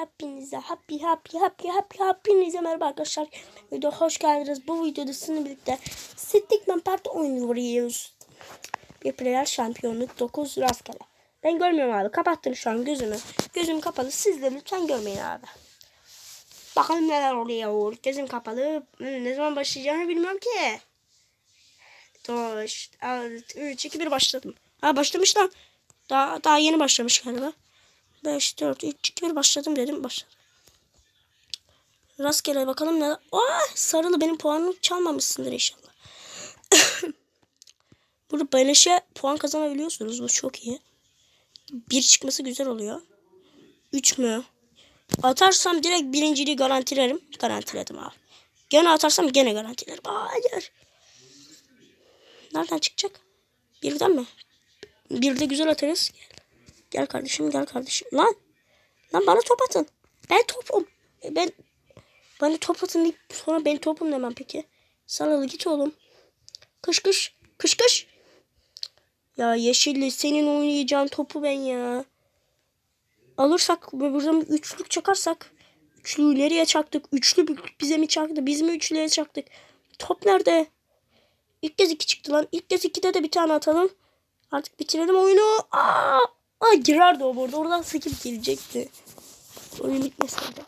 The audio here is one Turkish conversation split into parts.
hepinize happy happy happy happy hepinize merhaba arkadaşlar. Video hoş geldiniz. Bu videoda sizinle birlikte Stickman Part oynuyoruz. Bir player şampiyonluk 9 rastgele. Ben görmüyorum abi. Kapattım şu an gözümü. Gözüm kapalı. Siz de lütfen görmeyin abi. Bakalım neler oluyor. Gözüm kapalı. Ne zaman başlayacağını bilmiyorum ki. 4, 3, 2, 1 başladım. Ha başlamış lan. Daha, daha yeni başlamış galiba. 5, 4, 3, 2, 1 başladım dedim. Başladım. Rastgele bakalım ne. Aa, sarılı benim puanımı çalmamışsındır inşallah. Burada beleşe puan kazanabiliyorsunuz. Bu çok iyi. Bir çıkması güzel oluyor. 3 mü? Atarsam direkt birinciliği garantilerim. Garantiledim abi. Gene atarsam gene garantilerim. Hayır. Nereden çıkacak? Birden mi? Bir de güzel atarız. Gel. Gel kardeşim gel kardeşim. Lan. Lan bana top atın. Ben topum. E, Ben bana top atın deyip sonra ben topum demem peki. Sarılı git oğlum. Kış kış. Kış kış. Ya yeşilli senin oynayacağın topu ben ya. Alırsak buradan üçlük çakarsak. Üçlüyü nereye çaktık? Üçlü bize mi çaktı? Biz mi üçlüye çaktık? Top nerede? İlk kez iki çıktı lan. İlk kez ikide de bir tane atalım. Artık bitirelim oyunu. Aa! Aa girerdi o burada. Oradan skip gelecekti. Oyun bitmeseydi.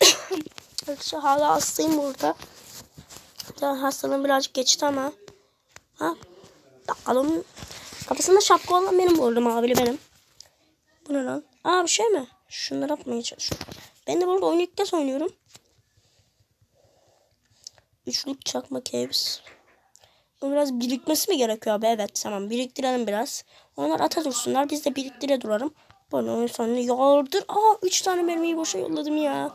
Arkadaşlar hala hastayım burada. Daha hastalığım birazcık geçti ama. Ha? Bakalım. Kafasında şapka olan benim bu arada mavili benim. Bu ne lan? Aa bir şey mi? Şunları yapmaya çalışıyorum. Ben de burada oyunu ilk oynuyorum. Üçlük çakma caves. Bu biraz birikmesi mi gerekiyor abi? Evet tamam biriktirelim biraz. Onlar ata dursunlar biz de biriktire duralım. Böyle oyun sonunu yardır. Aa 3 tane mermiyi boşa yolladım ya.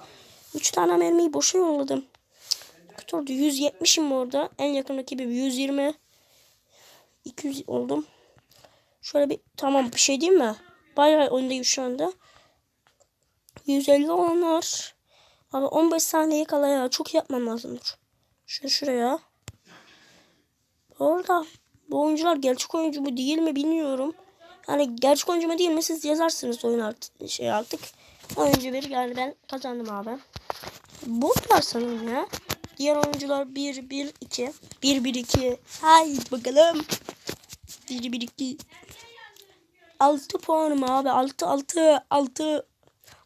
3 tane mermiyi boşa yolladım. Kötü oldu. 170'im orada. En yakın rakibim 120. 200 oldum. Şöyle bir tamam bir şey diyeyim mi? Bayağı öndeyim şu anda. 150 olanlar. Abi 15 saniye kala ya. Çok yapmam lazım. Şunu şuraya. Orada bu oyuncular gerçek oyuncu mu değil mi bilmiyorum. Yani gerçek oyuncu mu değil mi siz yazarsınız oyun artık, şey artık. Oyuncu bir yani ben kazandım abi. Botlar sanırım ya. Diğer oyuncular 1 1 2 1 1 2. Haydi bakalım. 1 1 2. 6 puanım abi. 6 6 6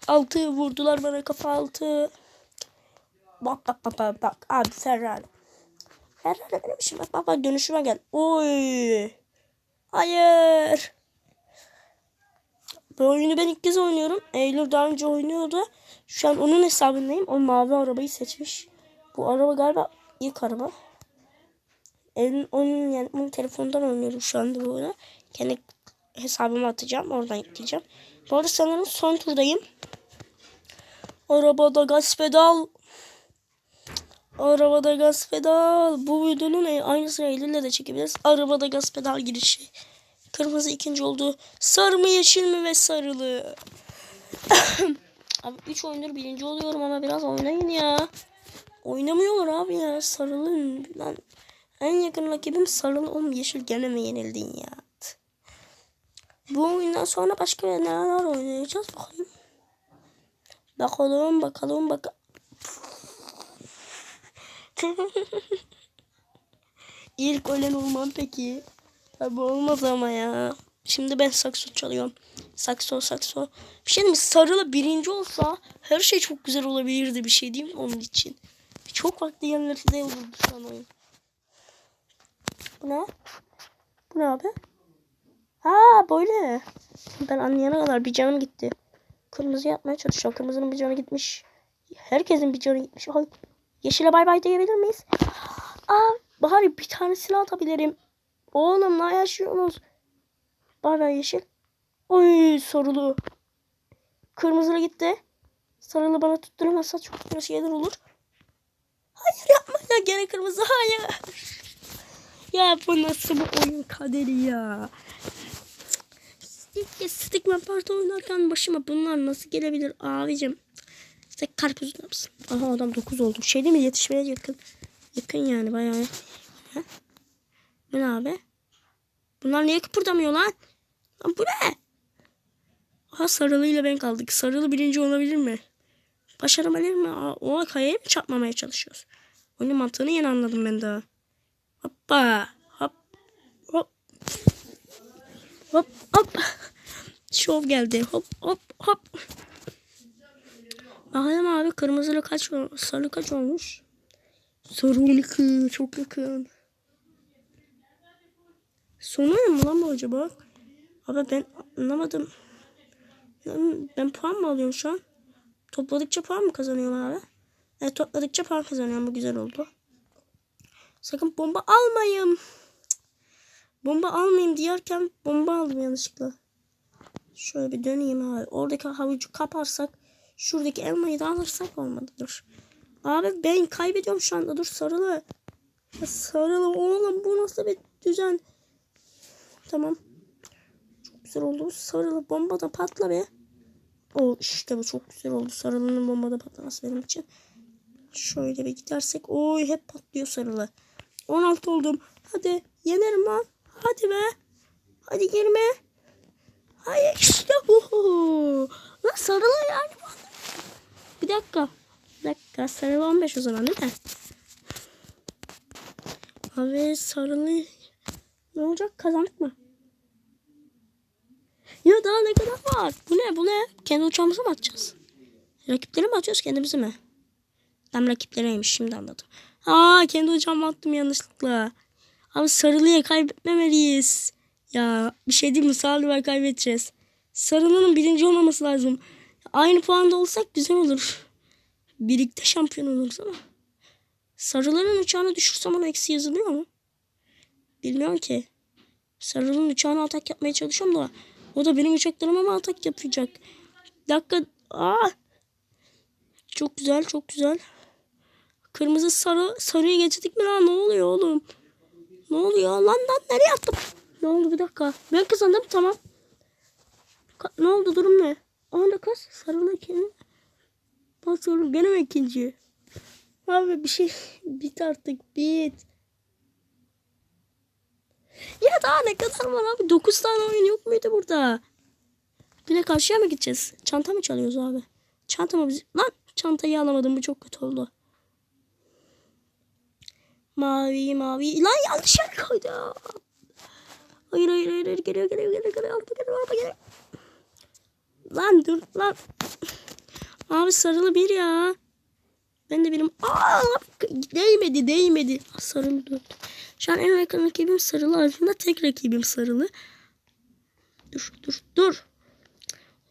6 vurdular bana kafa 6. Bak bak bak bak bak abi Ferrari. Ferrari benim işim bak bak bak dönüşüme gel. Oy. Hayır. Bu oyunu ben ilk kez oynuyorum. Eylül daha önce oynuyordu. Şu an onun hesabındayım. O mavi arabayı seçmiş. Bu araba galiba ilk araba. Eylül onun yani onun telefondan oynuyorum şu anda bu oyunu. Kendi hesabıma atacağım. Oradan yükleyeceğim. Bu arada sanırım son turdayım. Arabada gaz pedal. Arabada gaz pedal. Bu videonun aynısını Eylül'le de çekebiliriz. Arabada gaz pedal girişi. Kırmızı ikinci oldu. Sarı mı yeşil mi ve sarılı. abi 3 oyundur birinci oluyorum ama biraz oynayın ya. Oynamıyorlar abi ya. Sarılı. Lan. En yakın rakibim sarılı. Oğlum yeşil gene mi yenildin ya? Bu oyundan sonra başka neler oynayacağız bakalım. Bakalım bakalım bakalım. İlk ölen olmam peki. Tabi olmaz ama ya. Şimdi ben sakso çalıyorum. Sakso sakso. Bir şey mi? Sarılı birinci olsa her şey çok güzel olabilirdi bir şey değil mi onun için? Çok farklı yerlerde de olurdu şu an oyun. Bu ne? Bu ne abi? Ha böyle. Ben anlayana kadar bir canım gitti. Kırmızı yapmaya çalışıyorum. Kırmızının bir canı gitmiş. Herkesin bir canı gitmiş. Ay, yeşile bay bay diyebilir miyiz? Aa, bari bir tanesini atabilirim. Oğlum ne yaşıyorsunuz? Bay bay yeşil. Oy sorulu. Kırmızılı gitti. Sarılı bana tutturamazsa çok kötü şeyler olur. Hayır yapma ya gene kırmızı hayır. Ya bu nasıl bu oyun kaderi ya. İlk kez Stickman Parti oynarken başıma bunlar nasıl gelebilir abicim? İşte karpuz yapsın? Aha adam 9 oldu. Şey değil mi yetişmeye yakın. Yakın yani bayağı. Ha? Bu ne abi? Bunlar niye kıpırdamıyor lan? Lan bu ne? Aha sarılıyla ben kaldık. Sarılı birinci olabilir mi? Başarabilir mi? O kayaya mı çarpmamaya çalışıyoruz? Oyunun mantığını yeni anladım ben daha. Hoppa. Hop. Hop. Hop hop. Şov geldi. Hop hop hop. Bakalım abi kırmızılı kaç sarı kaç olmuş? Sarı 12 çok yakın. Sonu mu lan bu acaba? Abi ben anlamadım. Ben, ben puan mı alıyorum şu an? Topladıkça puan mı kazanıyorum abi? Evet topladıkça puan kazanıyorum. Bu güzel oldu. Sakın bomba almayın. Bomba almayayım diyerken bomba aldım yanlışlıkla. Şöyle bir döneyim abi. Oradaki havucu kaparsak şuradaki elmayı da alırsak olmadı. Dur. Abi ben kaybediyorum şu anda. Dur sarılı. Ya sarılı oğlum bu nasıl bir düzen? Tamam. Çok güzel oldu. Sarılı bomba da patla be. O işte bu çok güzel oldu. Sarılının bombada patlaması benim için. Şöyle bir gidersek. Oy hep patlıyor sarılı. 16 oldum. Hadi yenerim lan. Hadi be. Hadi girme. Hayır işte bu. Lan sarılı yani. Dakika. Bir dakika. Sarılı 15 o zaman değil mi? Abi sarılı ne olacak? Kazandık mı? Ya daha ne kadar var? Bu ne? Bu ne? Kendi uçağımızı mı atacağız? Rakipleri mi atıyoruz kendimizi mi? Tam rakiplereymiş şimdi anladım. Aa kendi uçağımı attım yanlışlıkla. Abi sarılıya kaybetmemeliyiz. Ya bir şey değil mi? Sarılıya kaybedeceğiz. Sarılının birinci olmaması lazım. Aynı puanda olsak güzel olur. Birlikte şampiyon oluruz ama. Sarıların uçağını düşürsem ona eksi yazılıyor mu? Bilmiyorum ki. Sarıların uçağına atak yapmaya çalışıyorum da. O da benim uçaklarıma mı atak yapacak? Dakika. Aa! Çok güzel çok güzel. Kırmızı sarı sarıyı geçtik mi lan? Ne oluyor oğlum? Ne oluyor lan lan nereye attım? Ne oldu bir dakika. Ben kazandım tamam. Ka- ne oldu durum ne? Anda kız sarılı ikinci. Bak sarı gene ikinci? Abi bir şey bit artık bit. Ya daha ne kadar var abi? 9 tane oyun yok muydu burada? De karşıya mı gideceğiz? Çanta mı çalıyoruz abi? Çanta mı biz? Lan çantayı alamadım bu çok kötü oldu. Mavi mavi. Lan yanlış yer koydu. Hayır hayır hayır geliyor geliyor geliyor geliyor geliyor araba geliyor. Lan dur lan. Abi sarılı bir ya. Ben de benim. Aa değmedi değmedi. Sarılı dur. Şu an en yakın rakibim sarılı. Aslında tek rakibim sarılı. Dur dur dur.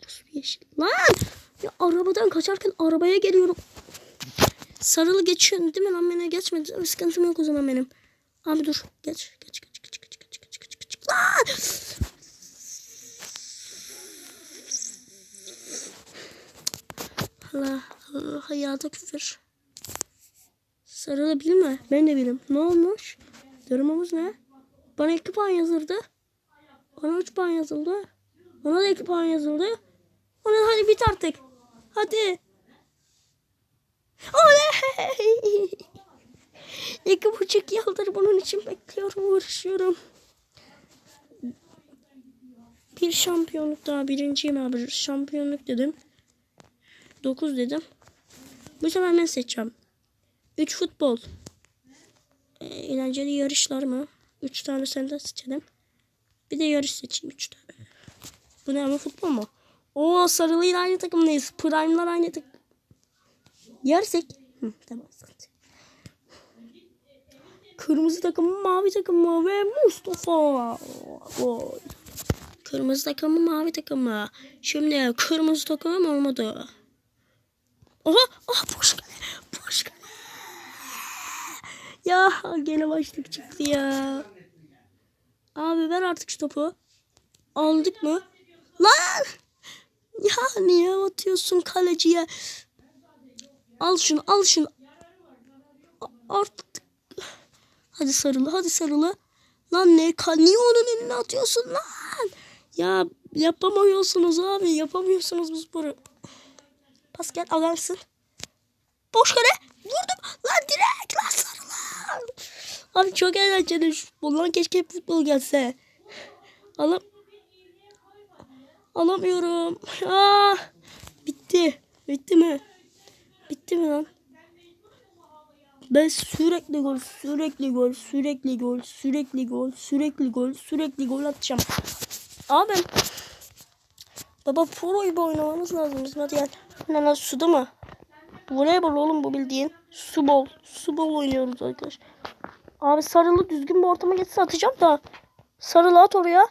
Orası yeşil. Lan! Ya arabadan kaçarken arabaya geliyorum. Sarılı geçiyor değil mi lan beni geçmedi. Sıkıntım yok o zaman benim. Abi dur geç geç geç geç geç geç. Lan! Allah hayata küfür. Sarılı bilme. Ben de bilim. Ne olmuş? Durumumuz ne? Bana iki puan yazıldı. Bana üç puan yazıldı. Bana da iki puan yazıldı. Ona hadi bit artık. Hadi. Oley! İki buçuk yıldır bunun için bekliyorum, uğraşıyorum. Bir şampiyonluk daha birinciyim abi. Şampiyonluk dedim. Dokuz dedim. Bu sefer ben seçeceğim. Üç futbol. Ee, eğlenceli yarışlar mı? Üç tane senden seçelim. Bir de yarış seçeyim üç tane. Bu ne ama futbol mu? Oo sarılıyla aynı takımdayız. Prime'lar aynı takım. Yersek. Hı, tamam sıkıntı. Kırmızı takım mavi takım ve Mustafa. Gol. Kırmızı takımı mavi takımı. Şimdi kırmızı takımım olmadı. Oha! Oha boş kale. Boş kale. Ya gene başlık çıktı ya. Abi ver artık şu topu. Aldık mı? Lan! Ya niye atıyorsun kaleciye? Al şunu al şunu. Artık. Hadi sarılı hadi sarılı. Lan ne niye onun önüne atıyorsun lan? Ya yapamıyorsunuz abi yapamıyorsunuz bu sporu. Pas gel alarsın. Boş kale vurdum lan direkt lan sarılı. Abi çok eğlenceli futbol lan keşke hep futbol gelse. Alam Alamıyorum. Ah, bitti. Bitti mi? Bitti mi lan? Ben sürekli gol, sürekli gol, sürekli gol, sürekli gol, sürekli gol, sürekli gol atacağım. Abi Baba pro gibi oynamamız lazım bizim hadi gel. Lan suda mı? Voleybol oğlum bu bildiğin. Su bol. Su bol oynuyoruz arkadaş. Abi sarılı düzgün bir ortama geçse atacağım da. Sarılı at oraya.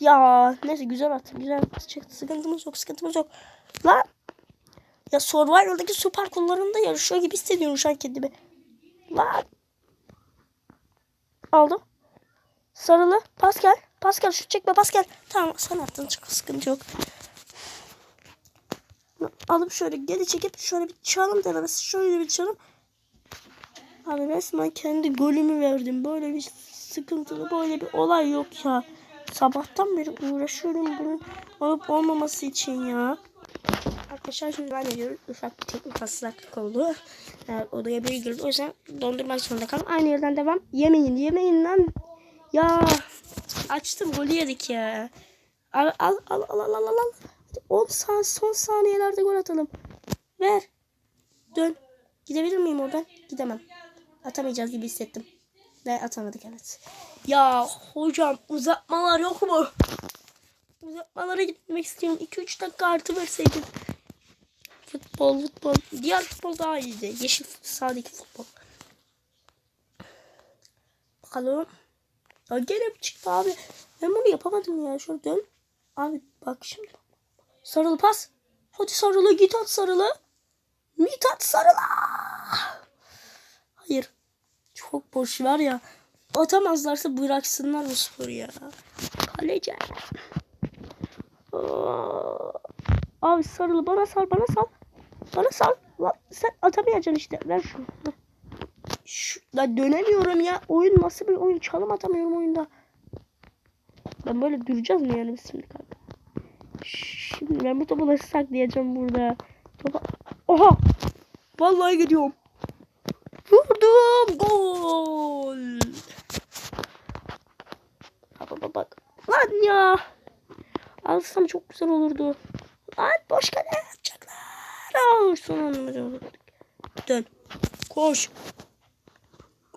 Ya neyse güzel at. Güzel at. Sıkıntımız yok. Sıkıntımız yok. Lan. Ya Survival'daki su parkurlarında yarışıyor gibi hissediyorum şu an kendimi. Lan. Aldım. Sarılı. Pascal. Pascal şu çekme Pascal. Tamam sen attın. Çok sıkıntı yok. Alıp şöyle geri çekip şöyle bir çalım denemesi. Şöyle bir çalım. Abi resmen kendi golümü verdim. Böyle bir sıkıntılı böyle bir olay yok ya. Sabahtan beri uğraşıyorum bunun olup olmaması için ya. Arkadaşlar şimdi ben ediyorum. Ufak bir teknik hastalık oldu. Yani odaya biri girdi. O yüzden dondurmak zorunda kaldım. Aynı yerden devam. Yemeyin yemeyin lan. Ya açtım golü yedik ya. Al al al al al al al. 10 san son saniyelerde gol atalım. Ver. Dön. Gidebilir miyim oradan? Gidemem. Atamayacağız gibi hissettim. Ve atamadık evet. Ya hocam uzatmalar yok mu? Uzatmalara gitmek istiyorum. 2-3 dakika artı verseydin. Futbol futbol. Diğer futbol daha iyiydi. Yeşil sahadaki futbol. Bakalım. Ya gene çıktı abi. Ben bunu yapamadım ya. Şöyle dön. Abi bak şimdi. Sarılı pas. Hadi sarılı git at sarılı. Mithat sarılı. Hayır. Çok boş var ya. Atamazlarsa bıraksınlar bu sporu ya. Kaleci. Abi sarılı bana sal bana sal. Bana sal. Lan sen atamayacaksın işte. Ver şunu. Şu, la dönemiyorum ya. Oyun nasıl bir oyun? Çalım atamıyorum oyunda. Ben böyle duracağız mı yani biz şimdi kanka? Şimdi ben bu topu nasıl saklayacağım burada? Topa... Oha! Vallahi gidiyorum. Vurdum. Gol. Bak bak bak. Lan ya. Alsam çok güzel olurdu. Lan boş kale yapacaklar. Aa, son Dön. Koş.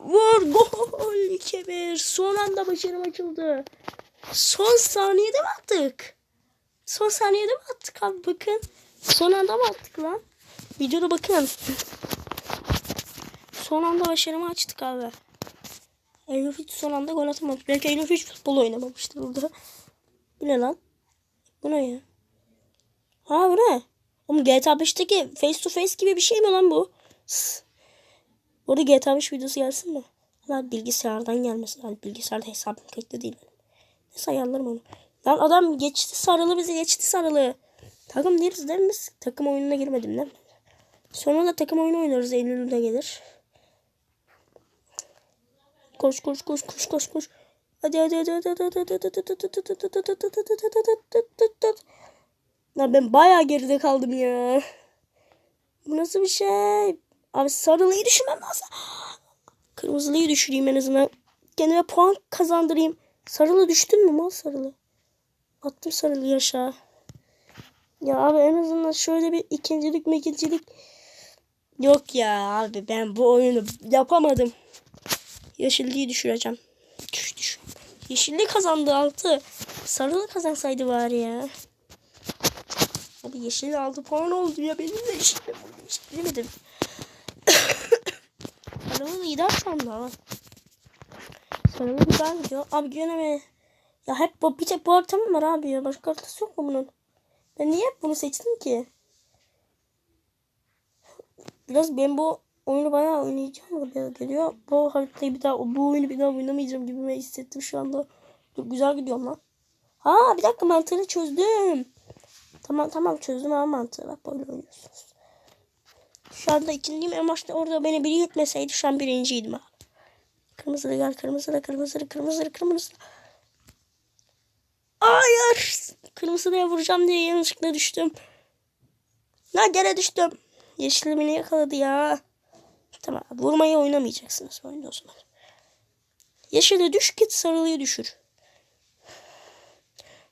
Vur gol 2-1. Son anda başarım açıldı. Son saniyede mi attık? Son saniyede mi attık abi bakın. Son anda mı attık lan? Videoda bakın. Son anda başarımı açtık abi. Hiç son anda gol atamadı. Belki Elif hiç futbol oynamamıştır burada. Bu ne lan? Bu ne ya? Ha bu ne? Oğlum GTA 5'teki face to face gibi bir şey mi lan bu? Sss. Orada GTA 5 videosu gelsin mi? Lan bilgisayardan gelmesin. Lan bilgisayarda hesabım kayıtlı değil benim. Neyse onu. Lan adam geçti sarılı bizi geçti sarılı. Takım değiliz değil mi? Takım oyununa girmedim değil mi? Sonra da takım oyunu oynarız Eylül'de gelir. Koş koş koş koş koş koş. Hadi hadi hadi hadi hadi hadi hadi hadi hadi Lan ben bayağı geride kaldım ya. Bu nasıl bir şey? Abi sarılıyı düşürmem lazım. Kırmızılıyı düşüreyim en azından. Kendime puan kazandırayım. Sarılı düştün mü mal sarılı? Attım sarılıyı aşağı. Ya abi en azından şöyle bir ikincilik mekincilik. Yok ya abi ben bu oyunu yapamadım. Yeşilliği düşüreceğim. Düş düş. Yeşilliği kazandı altı. Sarılı kazansaydı bari ya. Abi yeşil aldı puan oldu ya benim de yeşillim. Yeşillemedim. Sarılı lider sandı ama. Sarılı güzel gidiyor. Abi gene mi? Ya hep bu bir tek bu harita var abi ya? Başka haritası yok mu bunun? Ben niye hep bunu seçtim ki? Biraz ben bu oyunu bayağı oynayacağım gibi geliyor. Bu haritayı bir daha bu oyunu bir daha oynamayacağım gibi hissettim şu anda. Dur güzel gidiyorum lan. Ha bir dakika mantığını çözdüm. Tamam tamam çözdüm ama mantığı. Bak böyle oynuyorsunuz. Şu anda ikinciyim. En başta orada beni biri yutmasaydı şu an birinciydim abi. Kırmızılı gel kırmızılı kırmızılı kırmızılı kırmızılı. Hayır. Kırmızıya vuracağım diye yanlışlıkla düştüm. Lan gene düştüm. Yeşil beni yakaladı ya. Tamam vurmayı oynamayacaksınız oyunda o zaman. Yeşile düş git sarılıyı düşür.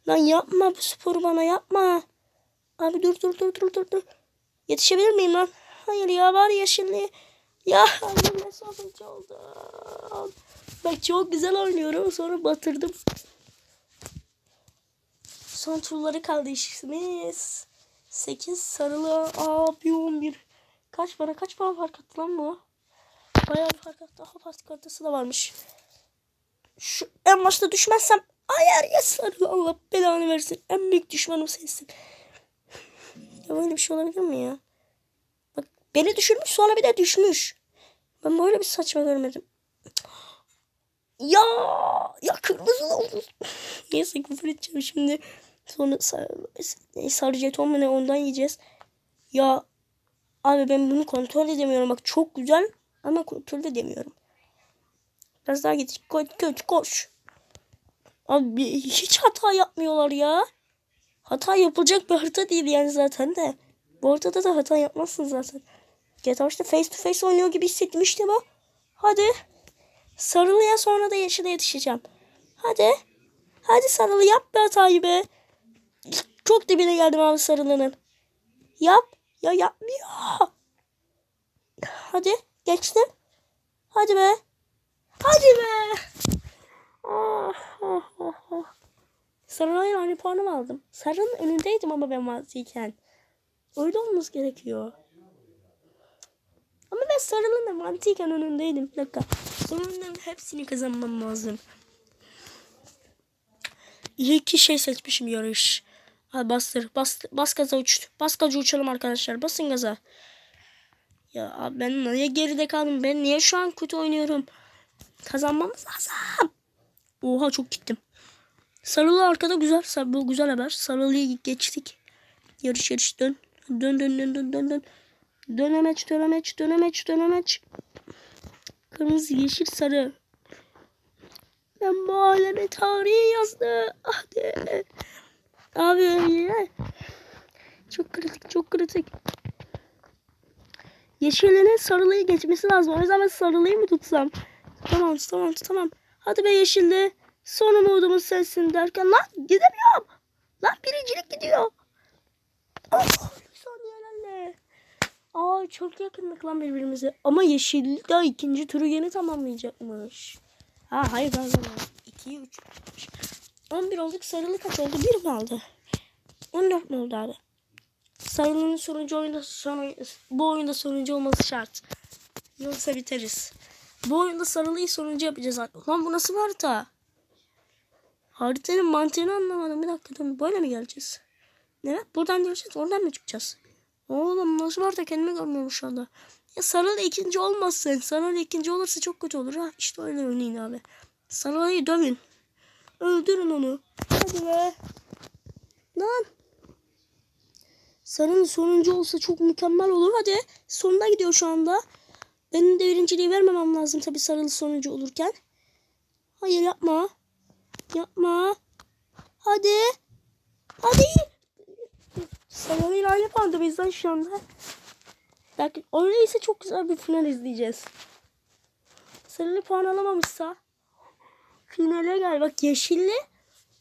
Lan yapma bu sporu bana yapma. Abi dur dur dur dur dur dur. Yetişebilir miyim lan? Hayır ya var. Ya annem ne sonuncu oldu. Bak çok güzel oynuyorum sonra batırdım. Son turları kaldı işimiz. 8 sarılı abi 11. Kaç bana kaç puan fark attı lan bu? Bayağı bir fark attı. Aha haritası da varmış. Şu en başta düşmezsem hayır ya sarılı Allah belanı versin. En büyük düşmanım sensin. Ya böyle bir şey olabilir mi ya? Beni düşürmüş sonra bir de düşmüş. Ben böyle bir saçma görmedim. Ya ya kırmızı oldu. Neyse küfür edeceğim şimdi. Sonra sar, sarı jeton mu ne ondan yiyeceğiz. Ya abi ben bunu kontrol edemiyorum. Bak çok güzel ama kontrol edemiyorum. Biraz daha git. Koş koş koş. Abi hiç hata yapmıyorlar ya. Hata yapılacak bir harita değil yani zaten de. Bu haritada da hata yapmazsın zaten. GTA işte face to face oynuyor gibi hissettim işte bu. Hadi. Sarılıya sonra da yeşile yetişeceğim. Hadi. Hadi sarılı yap bir hatayı be. Çok dibine geldim abi sarılının. Yap. Ya yapmıyor. Hadi. Geçtim. Hadi be. Hadi be. Ah, ah, ah, ah. Puanımı aldım. Sarının önündeydim ama ben vaziyken. Öyle olması gerekiyor. Ama ben sarılığın da mantıken önündeydim. Bir dakika. Bunların hepsini kazanmam lazım. İyi ki şey seçmişim yarış. Hadi bastır. Bas, bas gaza uç. Bas gaza uçalım arkadaşlar. Basın gaza. Ya abi ben niye geride kaldım? Ben niye şu an kötü oynuyorum? Kazanmamız lazım. Oha çok gittim. Sarılı arkada güzel. Sar- Bu güzel haber. Sarılı'yı geçtik. Yarış yarış dön. Dön dön dön dön dön dön. Dönemeç dönemeç dönemeç dönemeç. Kırmızı yeşil sarı. Ben bu aleme tarihi yazdı. Hadi. Abi ya. Çok kritik çok kritik. Yeşilinin sarılıyı geçmesi lazım. O yüzden ben sarılıyı mı tutsam? Tamam tamam tamam. Hadi be yeşilli. Son umudumuz sensin derken lan gidemiyorum. Lan birincilik gidiyor. Oh. Aa çok yakınlık lan birbirimize. Ama yeşil daha ikinci turu yeni tamamlayacakmış. Ha hayır ben zaman. 2'ye 3 11 olduk sarılı kaç oldu? 1 mi aldı? 14 mi oldu abi? Sarılının sonuncu oyunda son, bu oyunda sonuncu olması şart. Yoksa biteriz. Bu oyunda sarılıyı sonuncu yapacağız artık. Lan bu nasıl harita? Haritanın mantığını anlamadım. Bir dakika dur. Böyle mi geleceğiz? Evet buradan geleceğiz. Oradan mı çıkacağız? Oğlum nasıl var da kendimi görmüyorum şu anda. Ya Sarılı ikinci olmasın. Sarılı ikinci olursa çok kötü olur ha. İşte öyle örneğin abi. Sarılı'yı dövün. Öldürün onu. Hadi be. Lan. Sarı'nın sonuncu olsa çok mükemmel olur. Hadi. Sonuna gidiyor şu anda. Benim de birinciliği vermemem lazım tabii Sarılı sonuncu olurken. Hayır yapma. Yapma. Hadi. Hadi. Sarı'yla aynı puanda bizden şu anda. Belki öyleyse çok güzel bir final izleyeceğiz. Sarılı puan alamamışsa finale gel. Bak yeşilli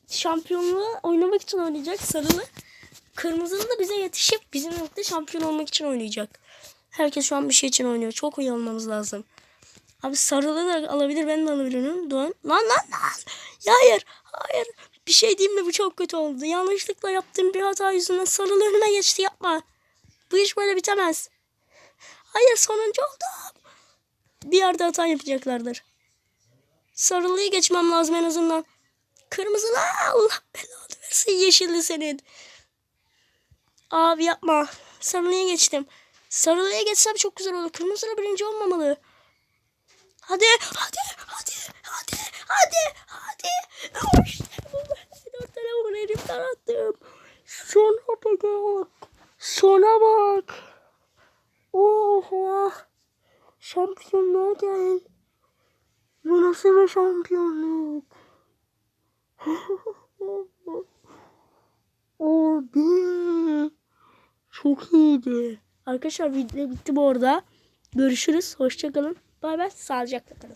şampiyonluğu oynamak için oynayacak. Sarılı kırmızılı da bize yetişip bizim de şampiyon olmak için oynayacak. Herkes şu an bir şey için oynuyor. Çok iyi lazım. Abi sarılı da alabilir ben de alabilirim. Dön. Lan lan lan. Ya hayır. Hayır. Bir şey diyeyim mi bu çok kötü oldu. Yanlışlıkla yaptığım bir hata yüzünden önüme geçti yapma. Bu iş böyle bitemez. Hayır sonuncu oldum. Bir yerde hata yapacaklardır. Sarılıyı geçmem lazım en azından. Kırmızılı Allah belanı versin yeşilli senin. Abi yapma. Sarılıya geçtim. Sarılıya geçsem çok güzel olur. Kırmızılı birinci olmamalı. Hadi, hadi, hadi, hadi, hadi, hadi. Heriften attım. Şuna bak. Şuna bak. Oha. Şampiyonluğa gel. Bu nasıl bir şampiyonluk? Abi. Çok iyiydi. Arkadaşlar video bitti bu arada. Görüşürüz. Hoşçakalın. Bay bay. Sağlıcakla kalın.